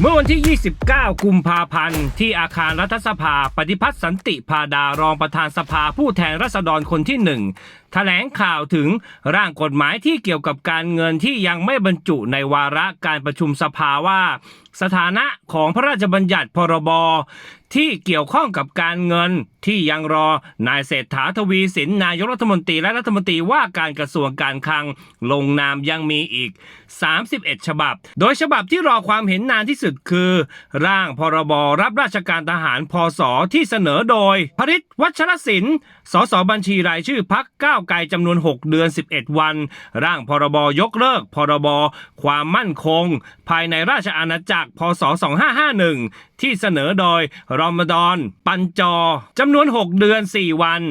เมื่อวันที่ 29 กุมภาพันธ์ ที่อาคารรัฐสภา ปฏิพัฒน์สันติพาดารองประธานสภาผู้แทนราษฎรคนที่หนึ่งแถลงข่าวถึงร่างกฎหมายที่เกี่ยวกับการเงินที่ยังไม่บรรจุในวาระการประชุมสภาว่า สถานะของพระราชบัญญัติพรบที่เกี่ยวข้องกับการเงินที่ยังรอนายเศรษฐาทวีสินนายกรัฐมนตรีและรัฐมนตรีว่าการกระทรวงการคลัง ลงนามยังมีอีก 31 ฉบับ โดยฉบับที่รอความเห็นนานที่สุดคือ ร่างพรบรับราชการทหารพศที่เสนอโดย พริตวัชรศิลป์สสบัญชีรายชื่อพักก้าวไกลจำนวน 6 เดือน 11 วัน ร่างพรบยกเลิก พรบความมั่นคง ภายในราชอาณาจักร พศ 2551 ที่เสนอโดยรอมฎอน ปันจอจำนวน 6 เดือน 4 วัน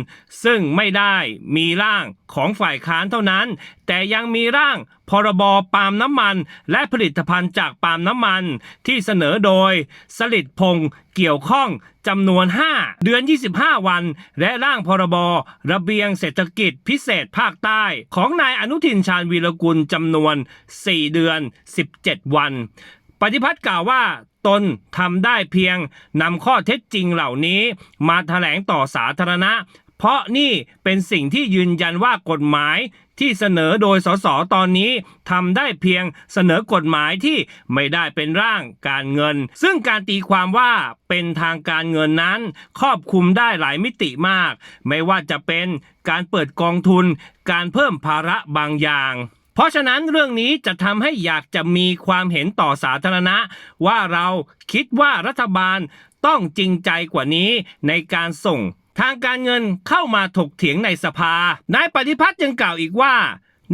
ซึ่งไม่ได้มีร่างของฝ่ายค้านเท่านั้น แต่ยังมีร่างพรบปาล์มน้ำมัน และผลิตภัณฑ์จากปาล์มน้ำมัน ที่เสนอโดย สลิดพงษ์เกี่ยวข้องจำนวน 5 เดือน 25 วัน และร่างพรบระเบียงเศรษฐกิจพิเศษภาคใต้ ของนายอนุทินชาญวีรกุลจำนวน 4 เดือน 17 วัน ปฏิพัฒน์กล่าวว่าตนทำได้เพียงนำข้อเท็จจริงเหล่านี้ มาแถลงต่อสาธารณะ เพราะนี่เป็นสิ่งที่ยืนยันว่ากฎหมายที่เสนอโดยสสตอนนี้ทำได้เพียงเสนอกฎหมายที่ไม่ได้เป็นร่างการเงิน ซึ่งการตีความว่าเป็นทางการเงินนั้น ครอบคลุมได้หลายมิติมาก ไม่ว่าจะเป็นการเปิดกองทุน การเพิ่มภาระบางอย่าง เพราะฉะนั้นเรื่องนี้จะทำให้อยากจะมีความเห็นต่อสาธารณะ ว่าเราคิดว่ารัฐบาลต้องจริงใจกว่านี้ในการส่ง ทางการเงินเข้ามาถกเถียงในสภา นายปฏิพัฒน์ยังกล่าวอีกว่า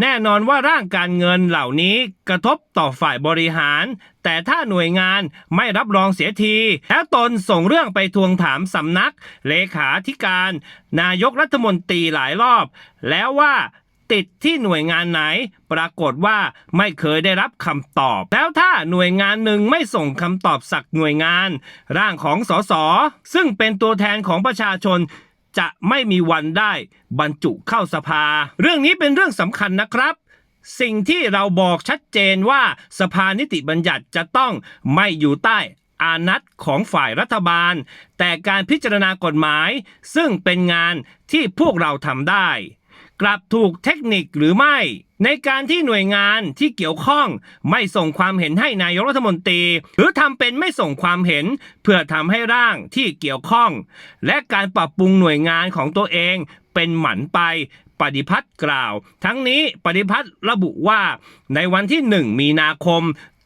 แน่นอนว่าร่างการเงินเหล่านี้กระทบต่อฝ่ายบริหาร แต่ถ้าหน่วยงานไม่รับรองเสียที แล้วตนส่งเรื่องไปทวงถามสำนัก เลขาธิการ นายกรัฐมนตรีหลายรอบ แล้วว่า ติดที่หน่วยงานไหน ปรากฏว่าไม่เคยได้รับคำตอบ แล้วถ้าหน่วยงานหนึ่งไม่ส่งคำตอบสักหน่วยงาน ร่างของสสซึ่งเป็นตัวแทนของประชาชนจะไม่มีวันได้บรรจุเข้าสภา เรื่องนี้เป็นเรื่องสำคัญนะครับ สิ่งที่เราบอกชัดเจนว่าสภานิติบัญญัติจะต้องไม่อยู่ใต้อานัตของฝ่ายรัฐบาล แต่การพิจารณากฎหมาย ซึ่งเป็นงานที่พวกเราทำได้ กลับถูกเทคนิคหรือไม่ ในการที่หน่วยงานที่เกี่ยวข้องไม่ส่งความเห็นให้นายกรัฐมนตรี หรือทำเป็นไม่ส่งความเห็น เพื่อทำให้ร่างที่เกี่ยวข้อง และการปรับปรุงหน่วยงานของตัวเองเป็นหมันไปปฏิพัฒน์กล่าว ทั้งนี้ปฏิพัฒน์ระบุว่าในวันที่ 1 มีนาคม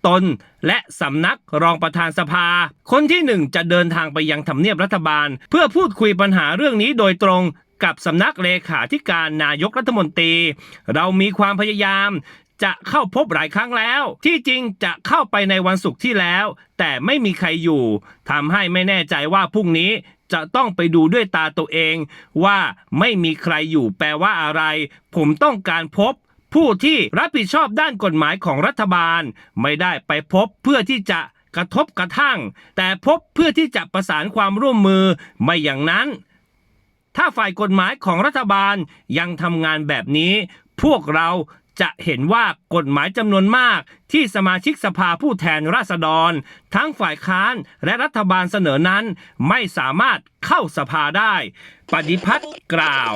ตนและสำนักรองประธานสภา คนที่หนึ่งจะเดินทางไปยังทำเนียบรัฐบาล เพื่อพูดคุยปัญหาเรื่องนี้โดยตรง กับสำนักเลขาธิการนายกรัฐมนตรี เรามีความพยายามจะเข้าพบหลายครั้งแล้ว ที่จริงจะเข้าไปในวันศุกร์ที่แล้ว แต่ไม่มีใครอยู่ทำให้ไม่แน่ใจว่าพรุ่งนี้จะต้องไปดูด้วยตาตัวเอง ว่าไม่มีใครอยู่แปลว่าอะไร ผมต้องการพบผู้ที่รับผิดชอบด้านกฎหมายของรัฐบาล ไม่ได้ไปพบเพื่อที่จะกระทบกระทั่ง แต่พบเพื่อที่จะประสานความร่วมมือไม่อย่างนั้น ถ้าฝ่ายกฎหมายของรัฐบาลยังทำงานแบบนี้ พวกเราจะเห็นว่ากฎหมายจำนวนมาก ที่สมาชิกสภาผู้แทนราษฎร ทั้งฝ่ายค้านและรัฐบาลเสนอนั้น ไม่สามารถเข้าสภาได้ ปฏิพัฒน์กล่าว